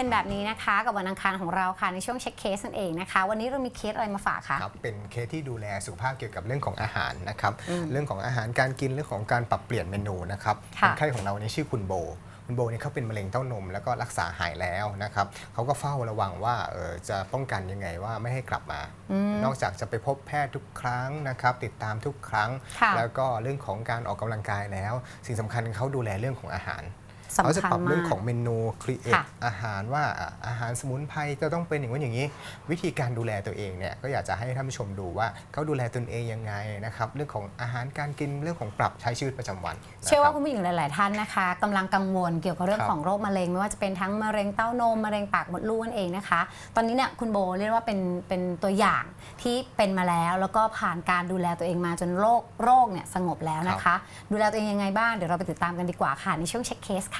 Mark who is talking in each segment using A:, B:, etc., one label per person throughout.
A: ย็นแบบนี้นะคะกับวันอังคารของเราค่ะในช่วงเช็คเคสนั่นเองนะคะ วันนี้เรามีเคสอะไรมาฝากคะ
B: ครับเป็นเคสที่ดูแลสุขภาพเกี่ยวกับเรื่องของอาหารนะครับ
A: อืม
B: เรื่องของอาหารการกินเรื่องของการปรับเปลี่ยนเมนูนะครับ
A: ค่ะ
B: คนไข้ของเราเนี่ยชื่อคุณโบคุณโบเนี่ยเขาเป็นมะเร็งเต้านมแล้วก็รักษาหายแล้วนะครับเขาก็เฝ้าระวังว่าเออจะป้องกันยังไงว่าไม่ให้กลับมา
A: อืม
B: นอกจากจะไปพบแพทย์ทุกครั้งนะครับ ติดตามทุกครั้ง
A: ค่ะ
B: แล้วก็เรื่องของการออกกำลังกายแล้ว สิ่งสำคัญเขาดูแลเรื่องของอาหาร
A: สำ
B: เขาจะ
A: คัญ
B: ปรับ
A: มา
B: เรื่อง
A: ก
B: ของเมนูครีเอท
A: ค่ะ
B: อาหารว่าอะอาหารสมุนไพรจะต้องเป็นอย่างนั้นอย่างนี้ วิธีการดูแลตัวเองเนี่ยก็อยากจะให้ท่านผู้ชมดูว่าเขาดูแลตนเองยังไงนะครับเรื่องของอาหารการกินเรื่องของปรับใช้ชีวิตประจำวันนะ
A: เชื่อว่า
B: รับ
A: คุณผู้หญิงหลาย ๆ ท่านนะคะกำลังกังวลเกี่ยวกับเรื่อง
B: ครับ
A: ของโรคมะเร็งไม่ว่าจะเป็นทั้งมะเร็งเต้านมมะเร็งปากมดลูกนั่นเองนะคะ ตอนนี้เนี่ยคุณโบเรียกว่าเป็นเป็นตัวอย่างที่เป็นมาแล้ว แล้วก็ผ่านการดูแลตัวเองมาจนโรคโรคเนี่ยสงบแล้วนะคะ ดูแลตัวเองยังไงบ้างเดี๋ยวเราไปติดตามกันดีกว่าค่ะในช่วงเช็คเคสค่ะ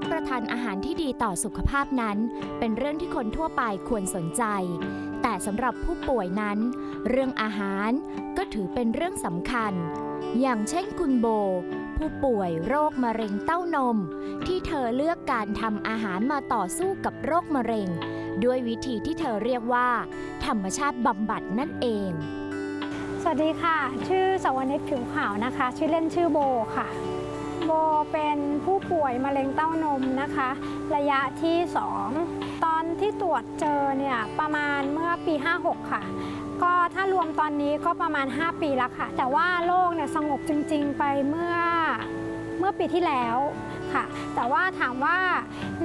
C: รับประทานอาหารที่ดีต่อสุขภาพนั้น เป็นเรื่องที่คนทั่วไปควรสนใจ แต่สำหรับผู้ป่วยนั้น เรื่องอาหารก็ถือเป็นเรื่องสำคัญ อย่างเช่นคุณโบ ผู้ป่วยโรคมะเร็งเต้านม ที่เธอเลือกการทำอาหารมาต่อสู้กับโรคมะเร็ง ด้วยวิธีที่เธอเรียกว่า ธรรมชาติบำบัดนั่นเอง
D: สวัสดีค่ะ ชื่อสวนิชผิวขาวนะคะ ชื่อเล่นชื่อโบค่ะ โบเป็นผู้ป่วยมะเร็งเต้านมนะคะ ระยะที่ 2 ตอนที่ตรวจเจอเนี่ยประมาณเมื่อปี 56 ค่ะ ก็ถ้ารวมตอนนี้ก็ประมาณ 5 ปีแล้วค่ะ แต่ว่าโรคเนี่ยสงบจริง ๆ ไปเมื่อเมื่อปีที่แล้วค่ะ แต่ว่าถามว่า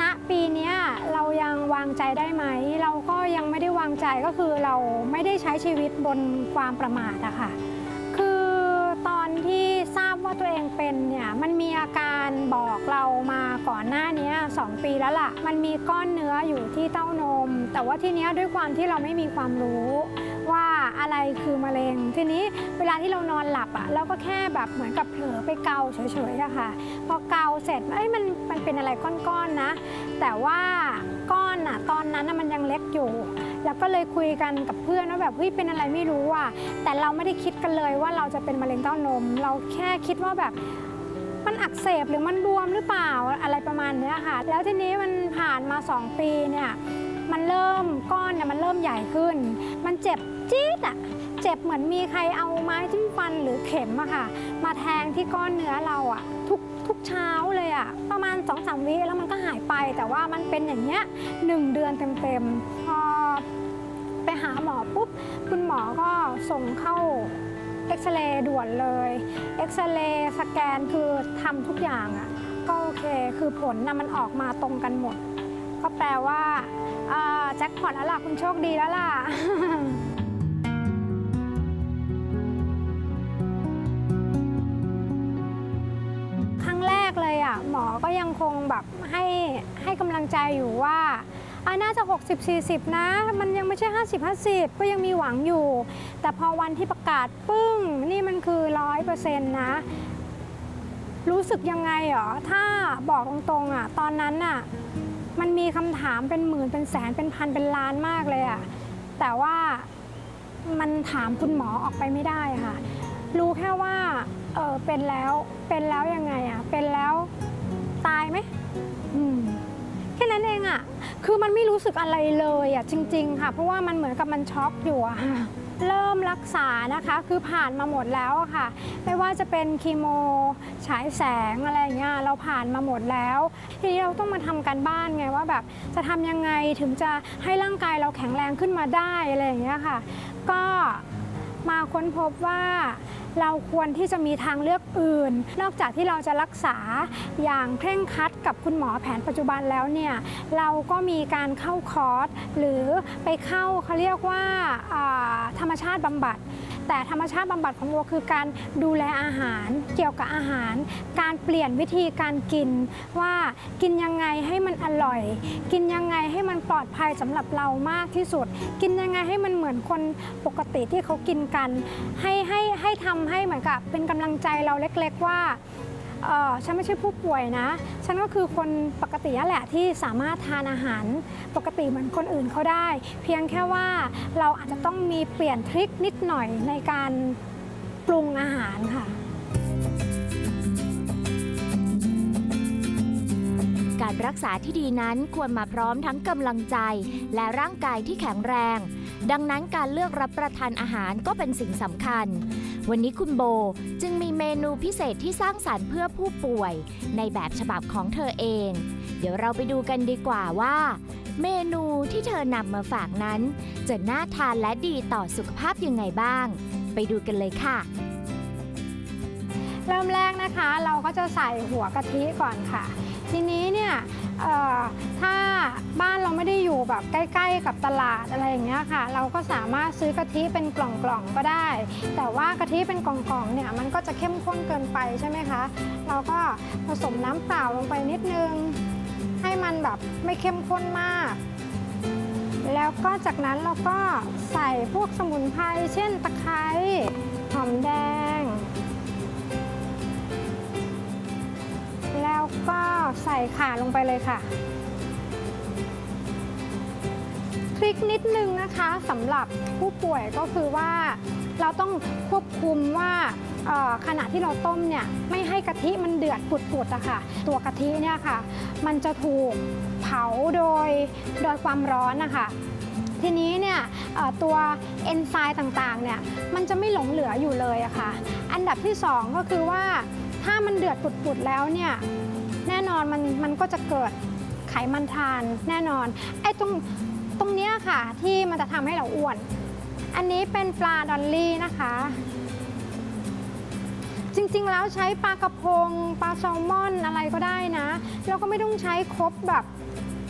D: ณปีนี้เรายังวางใจได้ไหม เราก็ยังไม่ได้วางใจก็คือเราไม่ได้ใช้ชีวิตบนความประมาทอะค่ะ ว่าตัวเองเป็นเนี่ยมันมีอาการบอกเรามาก่อนหน้านี้สองปีแล้วล่ะ มันมีก้อนเนื้ออยู่ที่เต้านม แต่ว่าทีนี้ด้วยความที่เราไม่มีความรู้ว่าอะไรคือมะเร็ง ทีนี้เวลาที่เรานอนหลับอะเราก็แค่แบบเหมือนกับเผลอไปเกาเฉยๆอะค่ะ พอเกาเสร็จเอ้ยมันมันเป็นอะไรก้อนๆนะแต่ว่า ก้อนอะตอนนั้นมันยังเล็กอยู่ แล้วก็เลยคุยกันกับเพื่อนว่าแบบเฮ้ยเป็นอะไรไม่รู้อะแต่เราไม่ได้คิดกันเลยว่าเราจะเป็นมะเร็งเต้านม เราแค่คิดว่าแบบมันอักเสบหรือมันบวมหรือเปล่าอะไรประมาณเนี้ยค่ะ แล้วทีนี้มันผ่านมา 2 ปีเนี่ยมันเริ่มก้อนเนี่ยมันเริ่มใหญ่ขึ้น มันเจ็บจี๊ดอะเจ็บเหมือนมีใครเอาไม้จิ้มฟันหรือเข็มอะค่ะ มาแทงที่ก้อนเนื้อเราอะทุก เช้าเลยอะประมาณ2อสามวิแล้วมันก็หายไป แต่ว่ามันเป็นอย่างเงี้ยหนึ่งเดือนเต็มๆพอไปหาหมอปุ๊บ คุณหมอก็ส่งเข้าเอ็กซเรย์ด่วนเลยเอ็กซเรย์สแกนคือทำทุกอย่างอะ่ะก็โอเคคือผลนะมันออกมาตรงกันหมด ก็แปลว่าแจ็คพอตแล้วล่ะคุณโชคดีแล้วล่ะ ก็ยังคงแบบให้ให้กำลังใจอยู่ว่าอะน่าจะ 60-40 นะ มันยังไม่ใช่ 50-50 ก็ยังมีหวังอยู่ แต่พอวันที่ประกาศปึ้ง นี่มันคือ 100%นะ รู้สึกยังไงหรอ ถ้าบอกตรงๆอะ ตอนนั้นอะ มันมีคำถามเป็นหมื่นเป็นแสนเป็นพันเป็นล้านมากเลยอะ แต่ว่ามันถามคุณหมอออกไปไม่ได้ค่ะ รู้แค่ว่า เออเป็นแล้ว เป็นแล้วยังไงอะ เป็นแล้ว ตายไหมอืมแค่นั้นเองอะคือมันไม่รู้สึกอะไรเลยอะจริง ๆ ค่ะ เพราะว่ามันเหมือนกับมันช็อกอยู่อะค่ะเริ่มรักษานะคะคือผ่านมาหมดแล้วค่ะ ไม่ว่าจะเป็นคีโมฉายแสงอะไรอย่างเงี้ยเราผ่านมาหมดแล้ว ทีนี้เราต้องมาทำการบ้านไงว่าแบบจะทำยังไงถึงจะให้ร่างกายเราแข็งแรงขึ้นมาได้อะไรอย่างเงี้ยค่ะ ก็มาค้นพบว่า เราควรที่จะมีทางเลือกอื่น นอกจากที่เราจะรักษาอย่างเคร่งครัดกับคุณหมอแผนปัจจุบันแล้วเนี่ยเราก็มีการเข้าคอร์สหรือไปเข้าเขาเรียกว่าอ่าธรรมชาติบำบัด แต่ธรรมชาติบำบัดของโมคือการดูแลอาหารเกี่ยวกับอาหาร การเปลี่ยนวิธีการกินว่ากินยังไงให้มันอร่อย กินยังไงให้มันปลอดภัยสำหรับเรามากที่สุด กินยังไงให้มันเหมือนคนปกติที่เขากินกัน ให้ให้ให้ทำให้เหมือนกับเป็นกำลังใจเราเล็ก ๆว่า เออฉันไม่ใช่ผู้ป่วยนะ ฉันก็คือคนปกตินั่นแหละที่สามารถทานอาหารปกติเหมือนคนอื่นเขาได้ เพียงแค่ว่าเราอาจจะต้องมีเปลี่ยนทริคนิดหน่อยในการปรุงอาหารค่ะ
C: การรักษาที่ดีนั้นควรมาพร้อมทั้งกำลังใจ และร่างกายที่แข็งแรง ดังนั้นการเลือกรับประทานอาหารก็เป็นสิ่งสำคัญ วันนี้คุณโบจึงมีเมนูพิเศษที่สร้างสรรค์เพื่อผู้ป่วย ในแบบฉบับของเธอเอง เดี๋ยวเราไปดูกันดีกว่าว่า เมนูที่เธอนำมาฝากนั้น จะน่าทานและดีต่อสุขภาพยังไงบ้าง ไปดูกันเลยค่ะ
D: เริ่มแรกนะคะเราก็จะใส่หัวกะทิก่อนค่ะ ทีนี้เนี่ยถ้า แบบใกล้ ๆ กับตลาดอะไรอย่างเงี้ยค่ะ เราก็สามารถซื้อกะทิเป็นกล่องๆก็ได้ แต่ว่ากะทิเป็นกล่องๆเนี่ยมันก็จะเข้มข้นเกินไปใช่ไหมคะ เราก็ผสมน้ำเปล่าลงไปนิดนึง ให้มันแบบไม่เข้มข้นมาก แล้วก็จากนั้นเราก็ใส่พวกสมุนไพรเช่นตะไคร้หอมแดง แล้วก็ใส่ข่าลงไปเลยค่ะ ทริคนิดนึงนะคะสำหรับผู้ป่วยก็คือว่า เราต้องควบคุมว่าขณะที่เราต้มเนี่ยไม่ให้กะทิมันเดือดปุดๆอะค่ะ ตัวกะทิเนี่ยค่ะ มันจะถูกเผาโดยโดยความร้อนนะคะทีนี้เนี่ยตัวเอนไซม์ต่างๆเนี่ยมันจะไม่หลงเหลืออยู่เลยอะค่ะ อันดับที่สองก็คือว่าถ้ามันเดือดปุดๆแล้วเนี่ยแน่นอนมันมันก็จะเกิดไขมันทานแน่นอนไอ้ตรงตรง ค่ะ ที่มันจะทำให้เราอ้วน อันนี้เป็นปลาดอลลี่นะคะ จริงๆ แล้วใช้ปลากระพง ปลาแซลมอนอะไรก็ได้นะแล้วก็ไม่ต้องใช้ครบแบบ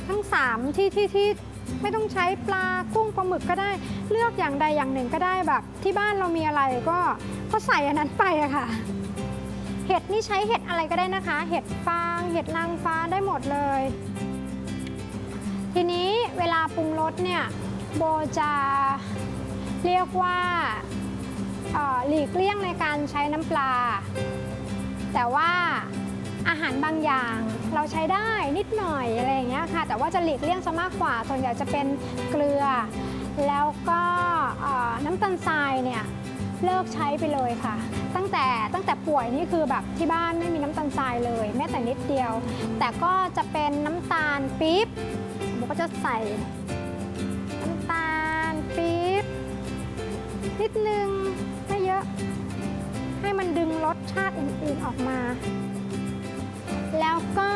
D: ทั้ง 3 ที่ที่ที่ไม่ต้องใช้ปลากุ้งปลาหมึกก็ได้ เลือกอย่างใดอย่างหนึ่งก็ได้แบบ ที่บ้านเรามีอะไรก็ก็ใส่อันนั้นไปอะค่ะ เห็ดนี่ใช้เห็ดอะไรก็ได้นะคะ เห็ดฟาง เห็ดนางฟ้าได้หมดเลย ทีนี้เวลาปรุงรสเนี่ยโบจะเรียกว่าหลีกเลี่ยงในการใช้น้ำปลา แต่ว่าอาหารบางอย่างเราใช้ได้นิดหน่อยอะไรอย่างเงี้ยค่ะ แต่ว่าจะหลีกเลี่ยงซะมากกว่า ส่วนใหญ่จะเป็นเกลือ แล้วก็น้ำตาลทรายเนี่ยเลิกใช้ไปเลยค่ะ ตั้งแต่ตั้งแต่ป่วยนี่คือแบบที่บ้านไม่มีน้ำตาลทรายเลย แม้แต่นิดเดียว แต่ก็จะเป็นน้ำตาลปี๊บ จะใส่น้ำตาลปี๊บนิดนึงไม่เยอะ ให้มันดึงรสชาติอื่นๆออกมา แล้วก็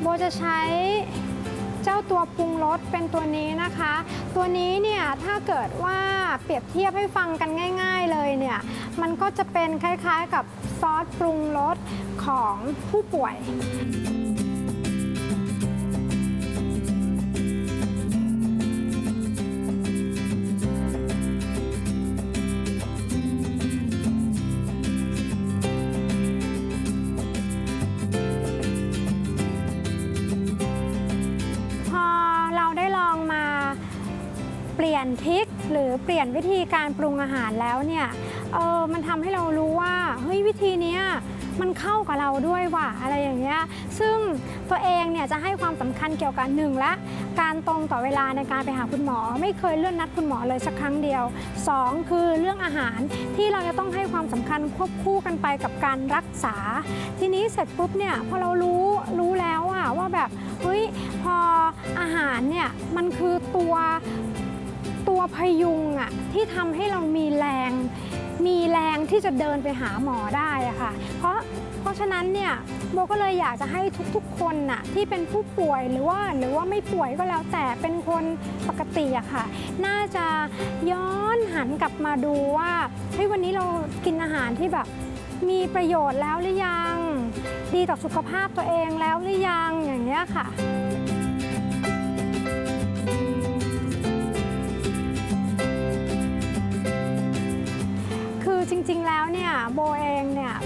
D: โบจะใช้เจ้าตัวปรุงรสเป็นตัวนี้นะคะ ตัวนี้เนี่ยถ้าเกิดว่าเปรียบเทียบให้ฟังกันง่าย ๆเลยเนี่ยมันก็จะเป็นคล้ายๆกับซอสปรุงรสของผู้ป่วย เปลี่ยนวิธีการปรุงอาหารแล้วเนี่ยเออมันทำให้เรารู้ว่าเฮ้ยวิธีนี้มันเข้ากับเราด้วยว่ะอะไรอย่างเงี้ยซึ่งตัวเองเนี่ยจะให้ความสำคัญเกี่ยวกับหนึ่งละการตรงต่อเวลาในการไปหาคุณหมอ ไม่เคยเลื่อนนัดคุณหมอเลยสักครั้งเดียวสองคือเรื่องอาหารที่เราจะต้องให้ความสำคัญควบคู่กันไปกับการรักษา ทีนี้เสร็จปุ๊บเนี่ยพอเรารู้รู้แล้วอะว่าแบบเฮ้ยพออาหารเนี่ยมันคือตัว ตัวพยุงอะที่ทำให้เรามีแรง มีแรงที่จะเดินไปหาหมอได้อะค่ะ เพราะเพราะฉะนั้นเนี่ยโบก็เลยอยากจะให้ทุกๆ คนน่ะที่เป็นผู้ป่วยหรือว่าหรือว่าไม่ป่วยก็แล้วแต่เป็นคนปกติอะค่ะ น่าจะย้อนหันกลับมาดูว่าเฮ้ยวันนี้เรากินอาหารที่แบบมีประโยชน์แล้วหรือยัง ดีต่อสุขภาพตัวเองแล้วหรือยังอย่างเงี้ยค่ะ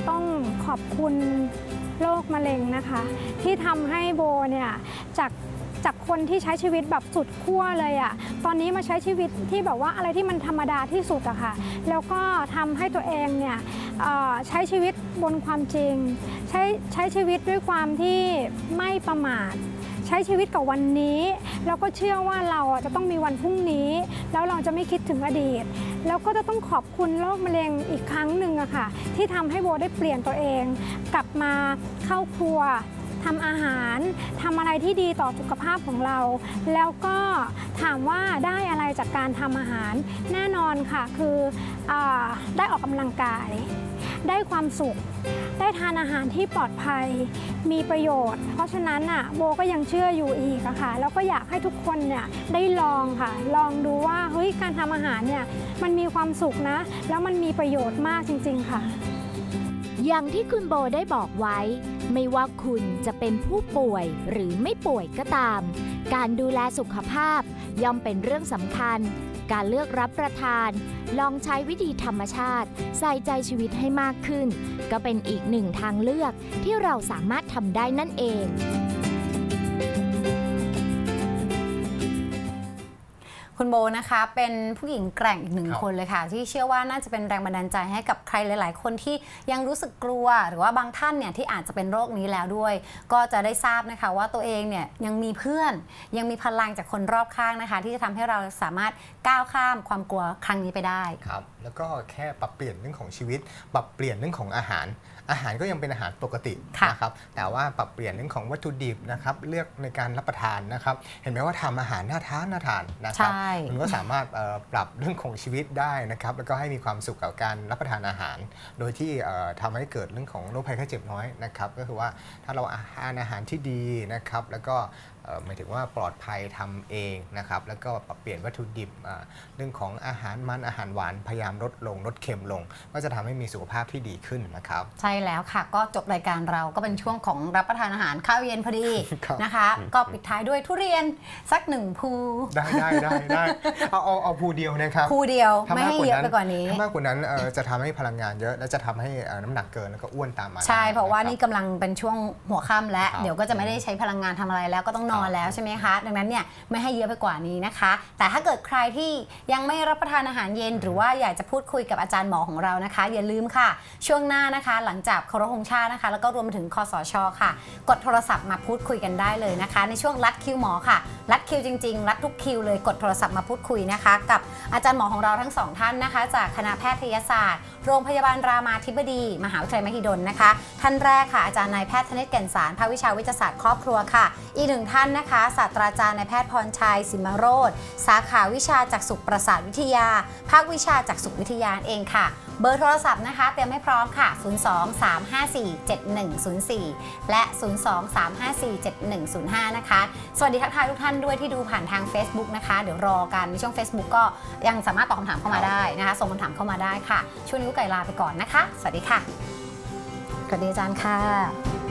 D: ต้องขอบคุณโรคมะเร็งนะคะ ที่ทำให้โบเนี่ยจากจากคนที่ใช้ชีวิตแบบสุดขั้วเลยอะตอนนี้มาใช้ชีวิตที่แบบว่าอะไรที่มันธรรมดาที่สุดอะค่ะ แล้วก็ทำให้ตัวเองเนี่ยใช้ชีวิตบนความจริง ใช้ใช้ชีวิตด้วยความที่ไม่ประมาท ใช้ชีวิตกับวันนี้แล้วก็เชื่อว่าเราจะต้องมีวันพรุ่งนี้ แล้วเราจะไม่คิดถึงอดีต แล้วก็จะต้องขอบคุณโรคมะเร็งอีกครั้งหนึ่งอะค่ะ ที่ทำให้โบได้เปลี่ยนตัวเอง กลับมาเข้าครัวทำอาหารทำอะไรที่ดีต่อสุขภาพของเรา แล้วก็ถามว่าได้อะไรจากการทำอาหาร แน่นอนค่ะคืออได้ออกกำลังกาย ได้ความสุข ได้ทานอาหารที่ปลอดภัย มีประโยชน์ เพราะฉะนั้นอะโบก็ยังเชื่ออยู่อีกอะค่ะ แล้วก็อยากให้ทุกคนเนี่ยได้ลองค่ะ ลองดูว่าเฮ้ยการทำอาหารเนี่ยมันมีความสุขนะ แล้วมันมีประโยชน์มากจริง ๆ ค่ะ
C: อย่างที่คุณโบได้บอกไว้ ไม่ว่าคุณจะเป็นผู้ป่วยหรือไม่ป่วยก็ตาม การดูแลสุขภาพย่อมเป็นเรื่องสำคัญ การเลือกรับประทาน ลองใช้วิธีธรรมชาติ ใส่ใจชีวิตให้มากขึ้น ก็เป็นอีกหนึ่งทางเลือกที่เราสามารถทำได้นั่นเอง
A: คุณโบนะคะเป็นผู้หญิงแกร่งอีกหนึ่ง
B: ครับ
A: คนเลยค่ะ ที่เชื่อว่าน่าจะเป็นแรงบันดาลใจให้กับใครหลาย ๆ คนที่ยังรู้สึกกลัว หรือว่าบางท่านเนี่ยที่อาจจะเป็นโรคนี้แล้วด้วย ก็จะได้ทราบนะคะว่าตัวเองเนี่ยยังมีเพื่อน ยังมีพลังจากคนรอบข้างนะคะ ที่จะทำให้เราสามารถก้าวข้ามความกลัวครั้งนี้ไปได้
B: ครับ แล้วก็แค่ปรับเปลี่ยนเรื่องของชีวิต ปรับเปลี่ยนเรื่องของอาหาร อาหารก็ยังเป็นอาหารปกติ
A: ค่ะ
B: นะครับแต่ว่าปรับเปลี่ยนเรื่องของวัตถุดิบนะครับเลือกในการรับประทานนะครับ เห็นไหมว่าทำอาหารน่าทานน่าทานนะครับ
A: ใช่
B: มันก็สามารถเอ่อปรับเรื่องของชีวิตได้นะครับ แล้วก็ให้มีความสุขกับการรับประทานอาหาร โดยที่เอ่อทำให้เกิดเรื่องของโรคภัยไข้เจ็บน้อยนะครับ ก็คือว่าถ้าเราอาหารอาหารที่ดีนะครับ แล้วก็เอ่อ หมายถึงว่าปลอดภัยทำเองนะครับแล้วก็ปรับเปลี่ยนวัตถุดิบอ่าเรื่องของอาหารมันอาหารหวานพยายามลดลงลดเค็มลง ก็จะทำให้มีสุขภาพที่ดีขึ้นนะครับ
A: ใช่แล้วค่ะก็จบรายการเราก็เป็นช่วงของรับประทานอาหารข้าวเย็นพอดี
B: ครับ
A: นะคะ ก็ปิดท้ายด้วยทุเรียนสักหนึ่งภู
B: ได้ได้ได้ได้เอาเอาเอาภูเดียวนะครับ
A: ภูเดียว
B: ถ้า
A: ไม่ให้า
B: ก
A: เยอะไปกว่านี้
B: ถ้ามากกว่านั้นเอ่อจะทำให้พลังงานเยอะและจะทำให้เอ่อน้ำหนักเกินแล้วก็อ้วนตามมา
A: ใช่
B: ได้
A: เพราะว่า
B: คบ
A: นี่กำลังเป็นช่วงหัวค่ำแล้ว
B: ครับ
A: เดี๋ยวก็จะไม่ได้ใช้พลังงานทำอะไรแล้วก็ต้องนอน
B: ครับ
A: แล้วใช่ไหมคะ ดังนั้นเนี่ยไม่ให้เยอะไปกว่านี้นะคะ แต่ถ้าเกิดใครที่ยังไม่รับประทานอาหารเย็น หรือว่าอยากจะพูดคุยกับอาจารย์หมอของเรานะคะ อย่าลืมค่ะ ช่วงหน้านะคะ หลังจากเคารพธงชาตินะคะ แล้วก็รวมถึงคอสชค่ะ กดโทรศัพท์มาพูดคุยกันได้เลยนะคะ ในช่วงรัดคิวหมอค่ะ รัดคิวจริงๆ รัดทุกคิวเลยกดโทรศัพท์มาพูดคุยนะคะ กับอาจารย์หมอของเราทั้งสองท่านนะคะ จากคณะแพทยศาสตร์ โรงพยาบาลรามาธิบดี มหาวิทยาลัยมหิดลนะคะ ท่านแรกค่ะอาจารย์นายแพทย์ธเนศแก่นสารภาควิชาวิทยาศาสตร์ครอบครัวค่ะ อีกหนึ่งท่านานนะคะศาสตราจารย์นายแพทย์พรชัยสิมโรธสาขาวิชาจักษุประสาทวิทยา ภาควิชาจักษุวิทยาเองค่ะ เบอร์โทรศัพท์นะคะเตรียมให้พร้อมค่ะ 02-354-7104 และ 02-354-7105 นะคะ สวัสดีทักทายทุกท่านด้วยที่ดูผ่านทาง Facebook นะคะ เดี๋ยวรอกันในช่วง Facebook ก็ยังสามารถตอบคำถามเข้ามาได้นะคะ ส่งคำถามเข้ามาได้ค่ะ ช่วงนี้กุ๊กไก่ลาไปก่อนนะคะ สวัสดีค่ะสวัสดีอาจารย์ค่ะ